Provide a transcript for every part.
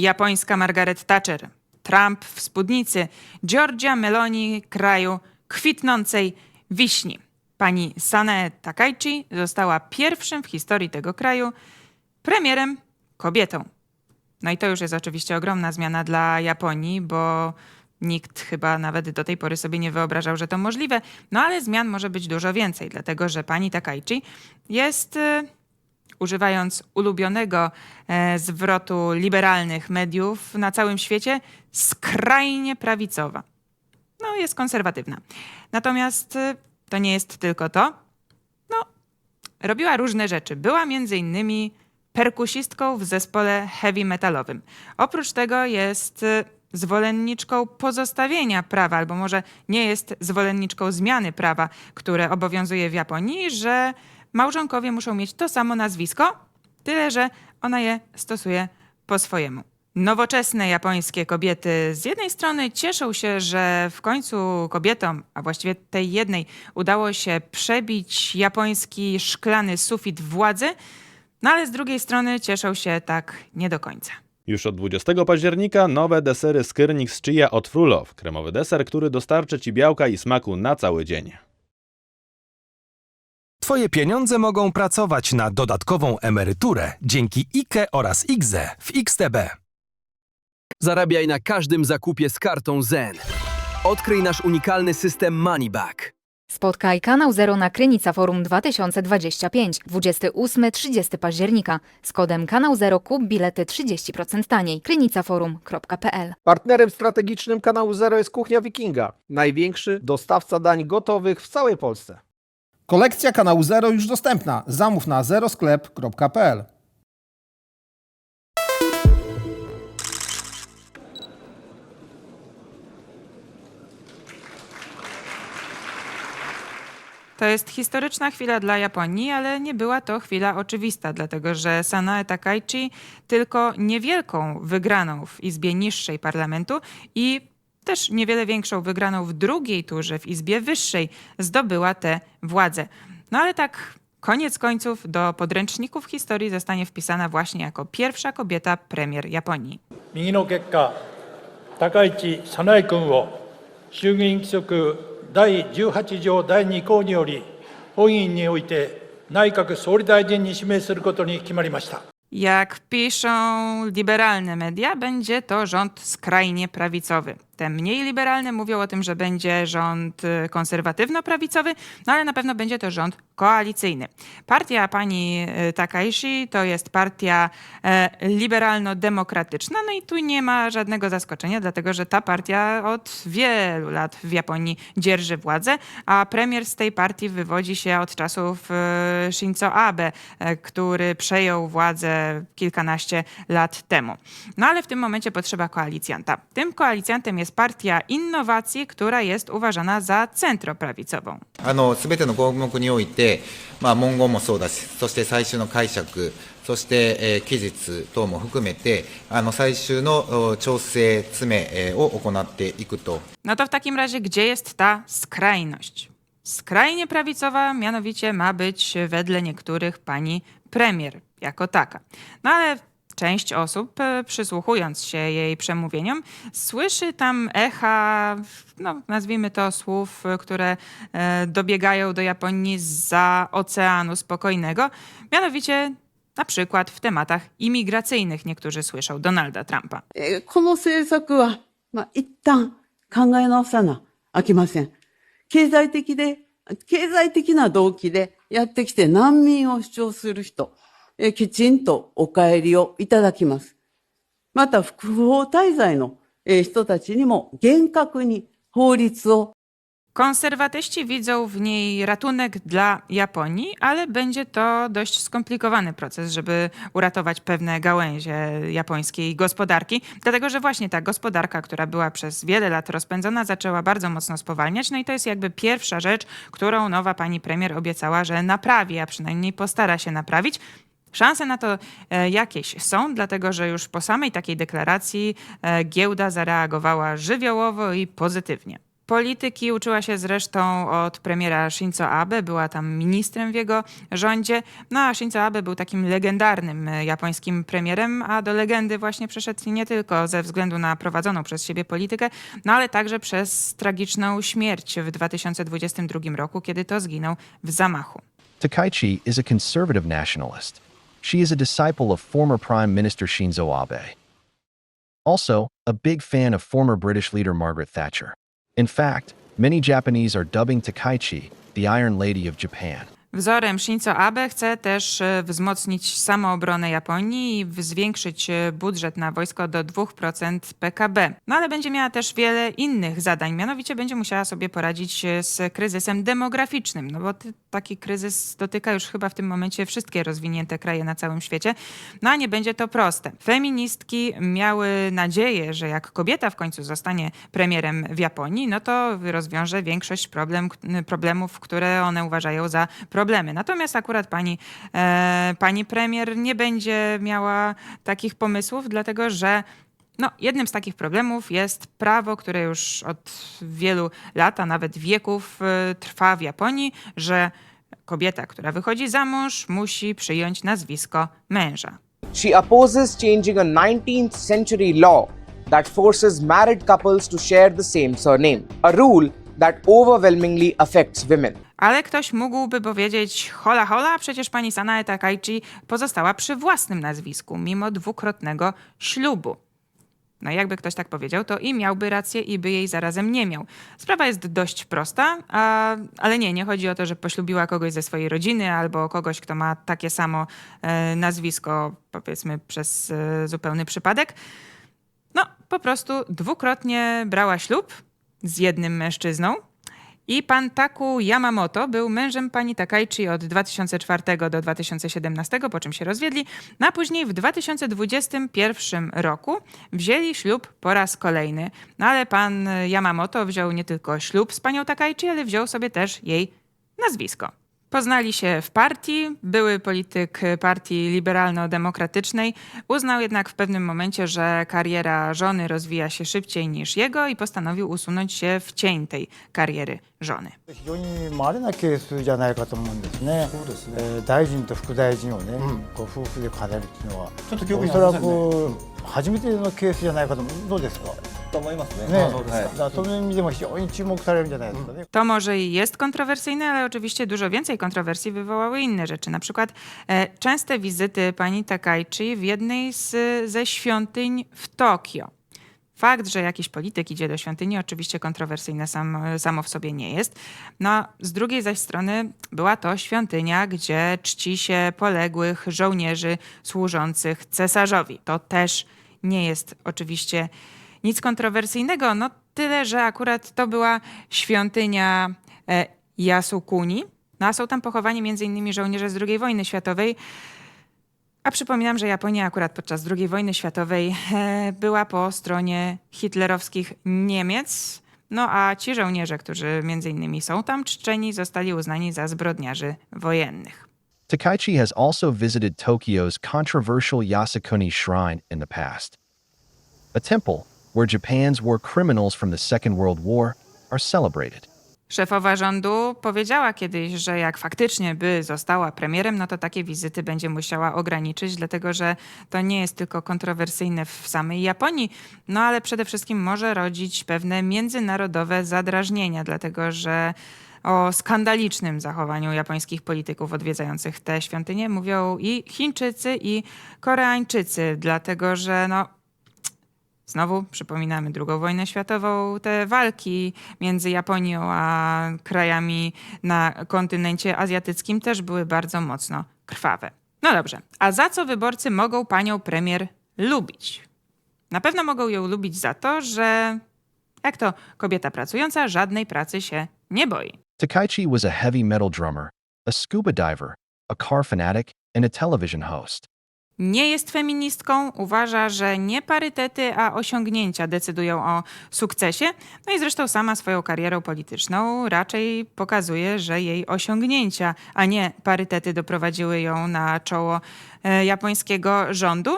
japońska Margaret Thatcher, Trump w spódnicy, Giorgia Meloni kraju kwitnącej wiśni. Pani Sanae Takaichi została pierwszym w historii tego kraju premierem kobietą. No i to już jest oczywiście ogromna zmiana dla Japonii, bo nikt chyba nawet do tej pory sobie nie wyobrażał, że to możliwe. No ale zmian może być dużo więcej, dlatego że pani Takaichi jest, e, używając ulubionego e, zwrotu liberalnych mediów na całym świecie, skrajnie prawicowa. No, jest konserwatywna. Natomiast e, to nie jest tylko to. No, robiła różne rzeczy. Była między innymi perkusistką w zespole heavy metalowym. Oprócz tego jest y, zwolenniczką pozostawienia prawa, albo może nie jest zwolenniczką zmiany prawa, które obowiązuje w Japonii, że małżonkowie muszą mieć to samo nazwisko, tyle że ona je stosuje po swojemu. Nowoczesne japońskie kobiety z jednej strony cieszą się, że w końcu kobietom, a właściwie tej jednej, udało się przebić japoński szklany sufit władzy, no ale z drugiej strony cieszą się tak nie do końca. Już od 20 października nowe desery Skyrnik z Chia od Frulow. Kremowy deser, który dostarczy Ci białka i smaku na cały dzień. Twoje pieniądze mogą pracować na dodatkową emeryturę dzięki IKE oraz IGZE w XTB. Zarabiaj na każdym zakupie z kartą Zen. Odkryj nasz unikalny system Moneyback. Spotkaj Kanał Zero na Krynica Forum 2025 28-30 października. Z kodem Kanał Zero kup bilety 30% taniej. krynicaforum.pl Partnerem strategicznym kanału Zero jest Kuchnia Wikinga, największy dostawca dań gotowych w całej Polsce. Kolekcja kanału Zero już dostępna. Zamów na zerosklep.pl. To jest historyczna chwila dla Japonii, ale nie była to chwila oczywista, dlatego że Sanae Takaichi tylko niewielką wygraną w Izbie Niższej Parlamentu i też niewiele większą wygraną w drugiej turze w Izbie Wyższej zdobyła tę władzę. No ale tak koniec końców do podręczników historii zostanie wpisana właśnie jako pierwsza kobieta premier Japonii. 右の結果高市早苗君を衆議院規則第18条第2項により本院において内閣総理大臣に指名することに決まりました Jak piszą liberalne media, będzie to rząd skrajnie prawicowy. Te mniej liberalne mówią o tym, że będzie rząd y, konserwatywno-prawicowy, no ale na pewno będzie to rząd koalicyjny. Partia pani y, Takaishi to jest partia e, liberalno-demokratyczna, no i tu nie ma żadnego zaskoczenia, dlatego że ta partia od wielu lat w Japonii dzierży władzę, a premier z tej partii wywodzi się od czasów e, Shinzo Abe, e, który przejął władzę kilkanaście lat temu. No ale w tym momencie potrzeba koalicjanta. Tym koalicjantem jest partia Innowacji, która jest uważana za centroprawicową. あの全ての項目において、まあ、文言もそうだし、そして最終の解釈、そして、えー期日等も含めて、あの最終のお調整、詰めえーを行っていくと No to w takim razie, gdzie jest ta skrajność? Skrajnie prawicowa mianowicie ma być wedle niektórych pani premier jako taka. No ale część osób, e, przysłuchując się jej przemówieniom, słyszy tam echa, no nazwijmy to słów, e, które e, dobiegają do Japonii za Oceanu Spokojnego, mianowicie na przykład w tematach imigracyjnych niektórzy słyszą Donalda Trumpa. きちんとお帰りをいただきます。また、不法滞在の人たちにも厳格に法律を Konserwatyści widzą w niej ratunek dla Japonii, ale będzie to dość skomplikowany proces, żeby uratować pewne gałęzie japońskiej gospodarki, dlatego że właśnie ta gospodarka, która była przez wiele lat rozpędzona, zaczęła bardzo mocno spowalniać. No i to jest jakby pierwsza rzecz, którą nowa pani premier obiecała, że naprawi, a przynajmniej postara się naprawić. Szanse na to e, jakieś są, dlatego że już po samej takiej deklaracji e, giełda zareagowała żywiołowo i pozytywnie. Polityki uczyła się zresztą od premiera Shinzo Abe, była tam ministrem w jego rządzie. No a Shinzo Abe był takim legendarnym e, japońskim premierem, a do legendy właśnie przeszedł nie tylko ze względu na prowadzoną przez siebie politykę, no ale także przez tragiczną śmierć w 2022 roku, kiedy to zginął w zamachu. Takaichi is a conservative nationalist. She is a disciple of former Prime Minister Shinzo Abe. Also, a big fan of former British leader Margaret Thatcher. In fact, many Japanese are dubbing Takaichi the Iron Lady of Japan. Wzorem Shinzo Abe chce też e, wzmocnić samoobronę Japonii i zwiększyć e, budżet na wojsko do 2% PKB. No ale będzie miała też wiele innych zadań, mianowicie będzie musiała sobie poradzić e, z kryzysem demograficznym, no bo taki kryzys dotyka już chyba w tym momencie wszystkie rozwinięte kraje na całym świecie. No a nie będzie to proste. Feministki miały nadzieję, że jak kobieta w końcu zostanie premierem w Japonii, no to rozwiąże większość problem, problemów, które one uważają za problemy. Natomiast akurat pani, e, pani premier nie będzie miała takich pomysłów, dlatego że no, jednym z takich problemów jest prawo, które już od wielu lat, a nawet wieków e, trwa w Japonii, że kobieta, która wychodzi za mąż, musi przyjąć nazwisko męża. She opposes changing a 19th century law that forces married couples to share the same surname, a rule that overwhelmingly affects women. Ale ktoś mógłby powiedzieć, hola hola, przecież pani Sanae Takaichi pozostała przy własnym nazwisku, mimo dwukrotnego ślubu. No jakby ktoś tak powiedział, to i miałby rację, i by jej zarazem nie miał. Sprawa jest dość prosta, a, ale nie, nie chodzi o to, że poślubiła kogoś ze swojej rodziny albo kogoś, kto ma takie samo e, nazwisko, powiedzmy przez e, zupełny przypadek. No, po prostu dwukrotnie brała ślub z jednym mężczyzną. I pan Taku Yamamoto był mężem pani Takaichi od 2004 do 2017, po czym się rozwiedli, no a później w 2021 roku wzięli ślub po raz kolejny. No ale pan Yamamoto wziął nie tylko ślub z panią Takaichi, ale wziął sobie też jej nazwisko. Poznali się w partii, były polityk partii liberalno-demokratycznej, uznał jednak w pewnym momencie, że kariera żony rozwija się szybciej niż jego i postanowił usunąć się w cień tej kariery żony. 非常に稀なケースじゃないかと思うんですね。そうですね。えー大臣と副大臣をね、ご夫婦で兼ねるっていうのは、ちょっと記憶におそらありませんねく初めてのケースじゃないかと思う。どうですか。 と思いますね。ね、あそうですかだからその意味でも非常に注目されるんじゃないですかね。 To może i jest kontrowersyjne, ale oczywiście dużo więcej kontrowersji wywołały inne rzeczy. Na przykład e, częste wizyty pani Takaichi w jednej z, ze świątyń w Tokio. Fakt, że jakiś polityk idzie do świątyni, oczywiście kontrowersyjne sam, samo w sobie nie jest. No, z drugiej zaś strony była to świątynia, gdzie czci się poległych żołnierzy służących cesarzowi. To też nie jest oczywiście nic kontrowersyjnego, no tyle, że akurat to była świątynia e, Yasukuni. No a są tam pochowani m.in. żołnierze z II wojny światowej. A przypominam, że Japonia akurat podczas II wojny światowej e, była po stronie hitlerowskich Niemiec. No a ci żołnierze, którzy między innymi są tam czczeni, zostali uznani za zbrodniarzy wojennych. Takaichi has also visited Tokyo's controversial Yasukuni Shrine in the past, a temple where Japan's war criminals from the Second World War are celebrated. Szefowa rządu powiedziała kiedyś, że jak faktycznie by została premierem, no to takie wizyty będzie musiała ograniczyć, dlatego że to nie jest tylko kontrowersyjne w samej Japonii, no ale przede wszystkim może rodzić pewne międzynarodowe zadrażnienia, dlatego że o skandalicznym zachowaniu japońskich polityków odwiedzających te świątynie mówią i Chińczycy, i Koreańczycy, dlatego że no, Znowu przypominamy II wojnę światową, te walki między Japonią a krajami na kontynencie azjatyckim też były bardzo mocno krwawe. No dobrze, a za co wyborcy mogą panią premier lubić? Na pewno mogą ją lubić za to, że jak to kobieta pracująca żadnej pracy się nie boi. Takaichi was a heavy metal drummer, a scuba diver, a car fanatic, and a television host. Nie jest feministką, uważa, że nie parytety, a osiągnięcia decydują o sukcesie. No i zresztą sama swoją karierą polityczną raczej pokazuje, że jej osiągnięcia, a nie parytety doprowadziły ją na czoło e, japońskiego rządu.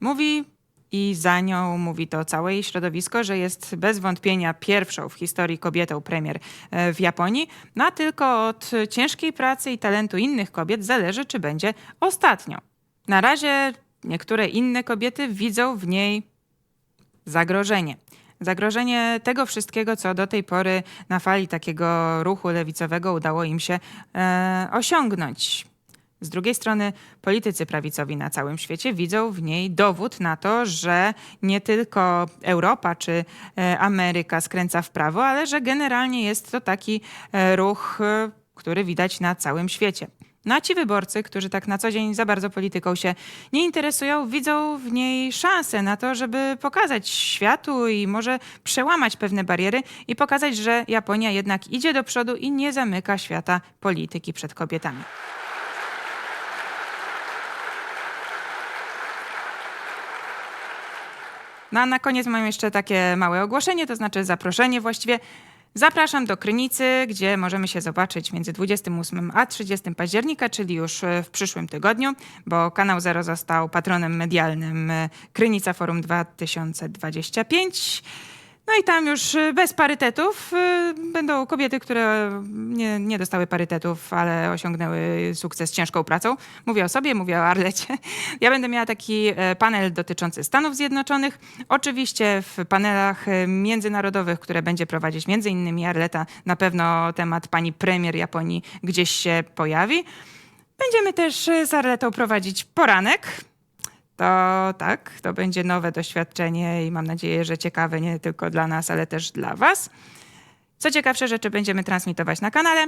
Mówi i za nią mówi to całe jej środowisko, że jest bez wątpienia pierwszą w historii kobietą premier e, w Japonii, no a tylko od ciężkiej pracy i talentu innych kobiet zależy, czy będzie ostatnią. Na razie niektóre inne kobiety widzą w niej zagrożenie. Zagrożenie tego wszystkiego, co do tej pory na fali takiego ruchu lewicowego udało im się e, osiągnąć. Z drugiej strony politycy prawicowi na całym świecie widzą w niej dowód na to, że nie tylko Europa czy e, Ameryka skręca w prawo, ale że generalnie jest to taki e, ruch, e, który widać na całym świecie. No a ci wyborcy, którzy tak na co dzień za bardzo polityką się nie interesują, widzą w niej szansę na to, żeby pokazać światu i może przełamać pewne bariery i pokazać, że Japonia jednak idzie do przodu i nie zamyka świata polityki przed kobietami. No a na koniec mam jeszcze takie małe ogłoszenie, to znaczy zaproszenie właściwie. Zapraszam do Krynicy, gdzie możemy się zobaczyć między 28 a 30 października, czyli już e, w przyszłym tygodniu, bo Kanał Zero został patronem medialnym e, Krynica Forum 2025. No i tam już y, bez parytetów y, będą kobiety, które nie, nie dostały parytetów, ale osiągnęły sukces ciężką pracą. Mówię o sobie, mówię o Arlecie. Ja będę miała taki e, panel dotyczący Stanów Zjednoczonych. Oczywiście w panelach e, międzynarodowych, które będzie prowadzić między innymi Arleta, na pewno temat pani premier Japonii gdzieś się pojawi. Będziemy też e, z Arletą prowadzić poranek. To tak, to będzie nowe doświadczenie i mam nadzieję, że ciekawe nie tylko dla nas, ale też dla Was. Co ciekawsze rzeczy będziemy transmitować na kanale.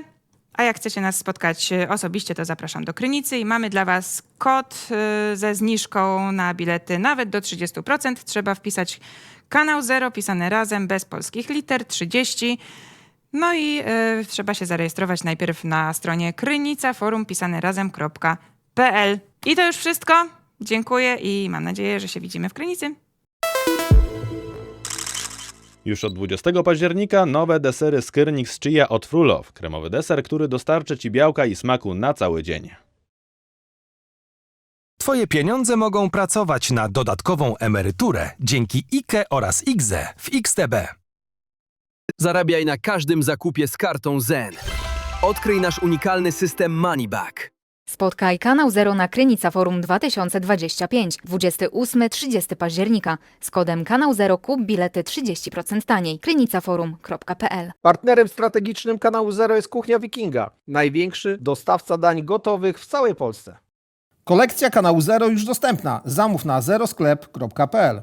A jak chcecie nas spotkać e, osobiście, to zapraszam do Krynicy i mamy dla Was kod e, ze zniżką na bilety nawet do 30%. Trzeba wpisać kanał 0 pisane razem bez polskich liter 30. No i e, trzeba się zarejestrować najpierw na stronie krynicaforum pisane razem.pl. I to już wszystko. Dziękuję i mam nadzieję, że się widzimy w Krynicy. Już od 20 października nowe desery Skyrnik z Chia od Frulow. Kremowy deser, który dostarczy Ci białka i smaku na cały dzień. Twoje pieniądze mogą pracować na dodatkową emeryturę dzięki IKE oraz IGZE w XTB. Zarabiaj na każdym zakupie z kartą Zen. Odkryj nasz unikalny system Moneyback. Spotkaj Kanał Zero na Krynica Forum 2025 28-30 października. Z kodem Kanał Zero kup bilety 30% taniej. krynicaforum.pl Partnerem strategicznym kanału Zero jest Kuchnia Wikinga, największy dostawca dań gotowych w całej Polsce. Kolekcja kanału Zero już dostępna. Zamów na zerosklep.pl.